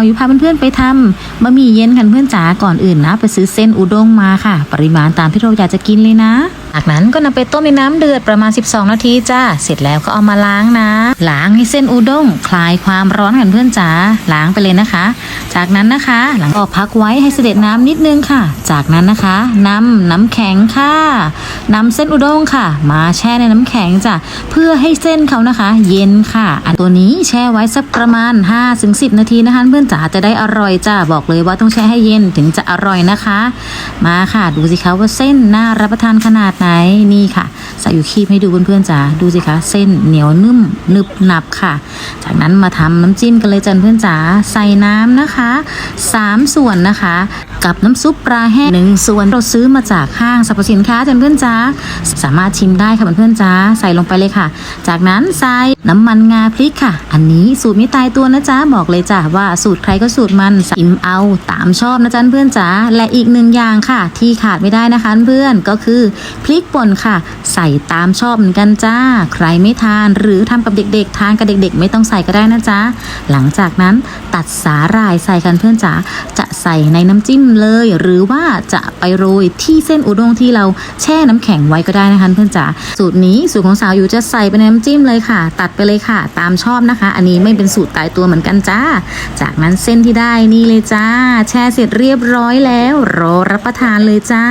าวอยู่พาเพื่อนๆไปทำบะหมี่เย็นกันเพื่อนจ๋าก่อนอื่นนะ ไปซื้อเส้นอุด้งมาค่ะ ปริมาณตามที่เราอยากจะกินเลยนะจากนั้นก็นำไปต้มในน้ำเดือดประมาณ 12 นาทีจ้า เสร็จแล้วก็เอามาล้างนะ ล้างให้เส้นอุด้งคลายความร้อนกันเพื่อนจ๋าล้างไปเลยนะคะ จากนั้นนะคะหลังก็พักไว้ให้เสด็จน้ำนิดนึงค่ะ จากนั้นนะคะนำน้ำแข็งค่ะนำเส้นอุด้งค่ะ มาแช่ในน้ำแข็งจ้ะเพื่อให้เส้นเขานะคะ เย็นค่ะ อันตัวนี้แช่ไว้สักประมาณ 5-10 นาทีนะคะเพื่อนจ๋าจะได้อร่อยจ้าบอกเลยว่าต้องแช่ให้เย็นถึงจะอร่อยนะคะ มาค่ะ ดูสิคะว่าเส้นน่ารับประทานขนาดไหนนี่ค่ะใส่อยู่คีบให้ดูเพื่อนๆจ๋าดูสิคะเส้นเหนียวนุ่มหนึบหนับค่ะ จากนั้นมาทำน้ำจิ้มกันเลยจ้ะเพื่อนจ๋าใส่น้ำนะคะ3 ส่วนนะคะ กับน้ำซุปปลาแห้งหนึ่งส่วนเราซื้อมาจากห้างสรรพสินค้าจ้ะเพื่อนจ๋าสามารถชิมได้ค่ะเพื่อนจ๋าใส่ลงไปเลยค่ะ จากนั้นใส่น้ำมันงาพริกค่ะ อันนี้สูตรไม่ตายตัวนะจ๊ะบอกเลยจ้ะว่าสูตรใครก็สูตรมันอิ่มเอาตามชอบนะจ๊ะเพื่อนจ๋าและอีกหนึ่งอย่างค่ะ ที่ขาดไม่ได้นะคะเพื่อนก็คือพริกป่นค่ะ ใส่ตามชอบเหมือนกันจ้า ใครไม่ทานหรือทำกับเด็กๆ ทานกับเด็กๆ ไม่ต้องใส่ก็ได้นะจ๊ะหลังจากนั้นตัดสาหร่ายใส่กันเพื่อนจ๋าจะใส่ในน้ำจิ้มเลย หรือว่าจะไปโรยที่เส้นอุด้งที่เราแช่น้ำแข็งไว้ก็ได้นะคะเพื่อนจ๋าสูตรนี้สูตรของสาวอยู่จะใส่ไปในน้ำจิ้มเลยค่ะ ตัดไปเลยค่ะ ตามชอบนะคะ อันนี้ไม่เป็นสูตรตายตัวเหมือนกันจ้า จากนั้นเส้นที่ได้นี่เลยจ้า แช่เสร็จเรียบร้อยแล้ว รอรับประทานเลยจ้า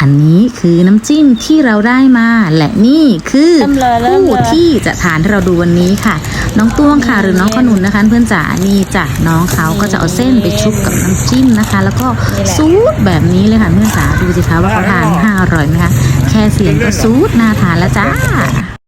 อันนี้คือน้ำจิ้มที่เราได้มา และนี่คือเริ่มเลยเริ่มผู้เลยที่จะทานให้เราดูวันนี้ค่ะ น้องต้วงค่ะหรือน้องขนุนนะคะ เพื่อนจ๋านี่จ้ะน้องเขาก็จะเอาเส้นไปชุบกับน้ำจิ้มนะคะ แล้วก็ซูดแบบนี้เลยค่ะเพื่อนจ๋าดูสิคะว่าเขาทานห้าอร่อยไหมคะแค่เสียงก็ซูดน่าทานแล้วจ้า